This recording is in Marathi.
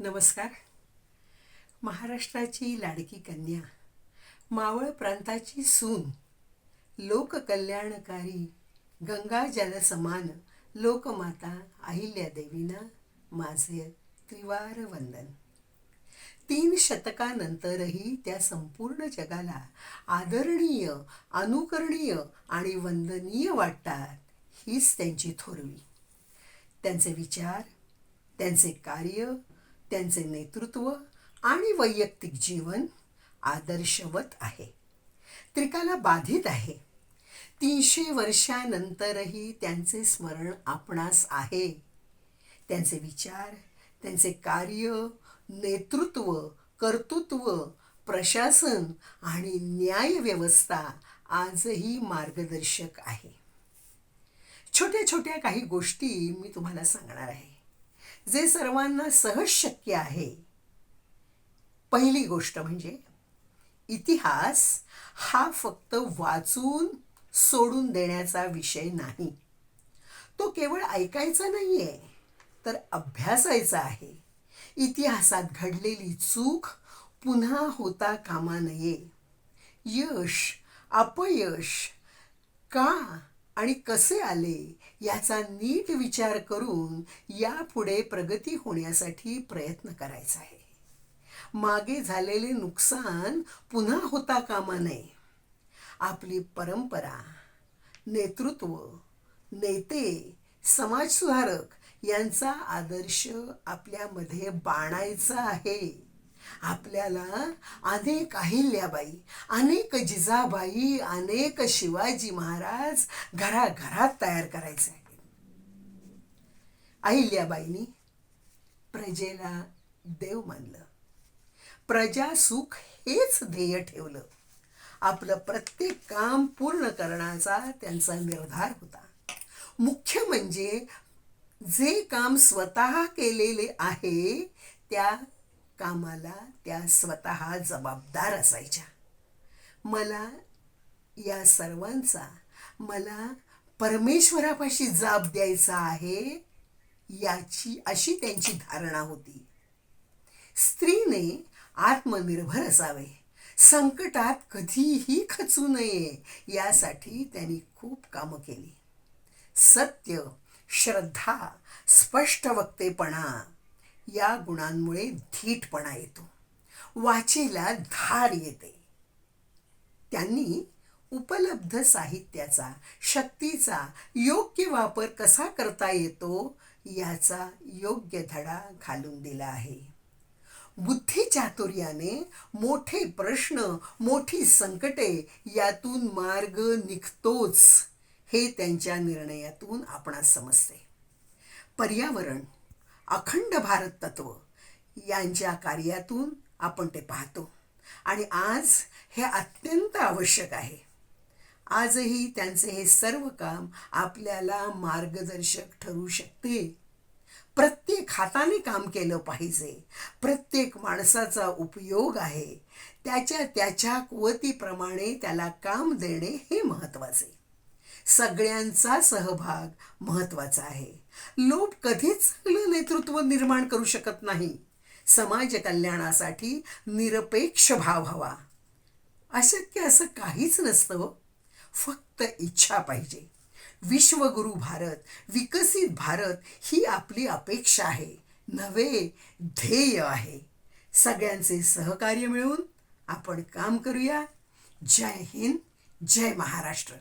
नमस्कार. महाराष्ट्राची लाडकी कन्या मावळ प्रांताची सून लोककल्याणकारी गंगा जल समान लोकमाता अहिल्यादेवीना माझे त्रिवार वंदन. तीन शतकानंतरही त्या संपूर्ण जगाला आदरणीय अनुकरणीय आणि वंदनीय वाटतात हीच त्यांची थोरवी. त्यांचे विचार त्यांचे कार्य त्यांचे नेतृत्व आणि वैयक्तिक जीवन आदर्शवत आहे. त्रिकाला बाधित आहे. तीनशे वर्षानंतरही त्यांचे स्मरण आपणास आहे. त्यांचे विचार त्यांचे कार्य नेतृत्व कर्तृत्व प्रशासन आणि न्यायव्यवस्था आजही मार्गदर्शक आहे. छोट्या छोट्या काही गोष्टी मी तुम्हाला सांगणार आहे. जे सर्वांना सहज शक्य आहे. पहिली गोष्ट म्हणजे इतिहास हा फक्त वाचून सोडून देण्याचा विषय नाही. तो केवळ ऐकायचा नाही आहे तर अभ्यासायचा आहे. इतिहासात घडलेली चूक पुन्हा होता कामा नये. यश अपयश का आणि कसे आले याचा नीट विचार करून यापुढे प्रगती होण्यासाठी प्रयत्न करायचा आहे. मागे झालेले नुकसान पुन्हा होता कामा नये. आपली परंपरा नेतृत्व नेते समाजसुधारक यांचा आदर्श आपल्यामध्ये बाणायचा आहे. आपल्याला अनेक अहिल्याबाई अनेक जिजाबाई अनेक शिवाजी महाराज घराघरात तयार करायचे. आहेत अहिल्याबाईंनी प्रजेला देव मानलं. प्रजा सुख हेच ध्येय ठेवलं. आपलं प्रत्येक काम पूर्ण करण्याचा त्यांचा निर्धार होता. मुख्य म्हणजे जे काम स्वतः केलेले आहे त्या कामाला त्या स्वतः जबाबदार असायच्या. मला या सर्वांचा मला परमेश्वरापाशी जाब द्यायचा आहे याची अशी त्यांची धारणा होती. स्त्रीने आत्मनिर्भर असावे. संकटात कधीही खचू नये यासाठी त्यांनी खूप कामं केली. सत्य श्रद्धा स्पष्ट वक्तेपणा या गुणांमुळे धीटपणा येतो. वाचेला धार येते. त्यांनी उपलब्ध साहित्याचा शक्तीचा योग्य वापर कसा करता येतो याचा योग्य धडा घालून दिला आहे. बुद्धी चातुर्याने मोठे प्रश्न मोठी संकटे यातून मार्ग निघतोच हे त्यांच्या निर्णयातून आपणास समजते. पर्यावरण अखंड भारत तत्व यांच्या कार्यातून आपण ते पाहतो. आणि आज हे अत्यंत आवश्यक आहे. आजही त्यांचे हे सर्व काम आपल्याला मार्गदर्शक ठरू शकते. प्रत्येक हाताने काम केलं पाहिजे. प्रत्येक माणसाचा उपयोग आहे. त्याच्या त्याच्या कुवतीप्रमाणे त्याला काम देणे हे महत्त्वाचे. सगळ्यांचा सहभाग महत्त्वाचा आहे. लोक कधीच चांगलं नेतृत्व निर्माण करू शकत नाही. समाज कल्याणासाठी निरपेक्ष भाव हवा. अशक्य असं काहीच नसतं हो. फक्त इच्छा पाहिजे. विश्वगुरु भारत विकसित भारत ही आपली अपेक्षा आहे. नवे ध्येय आहे. सगळ्यांचे सहकार्य मिळून आपण काम करूया. जय हिंद जय महाराष्ट्र.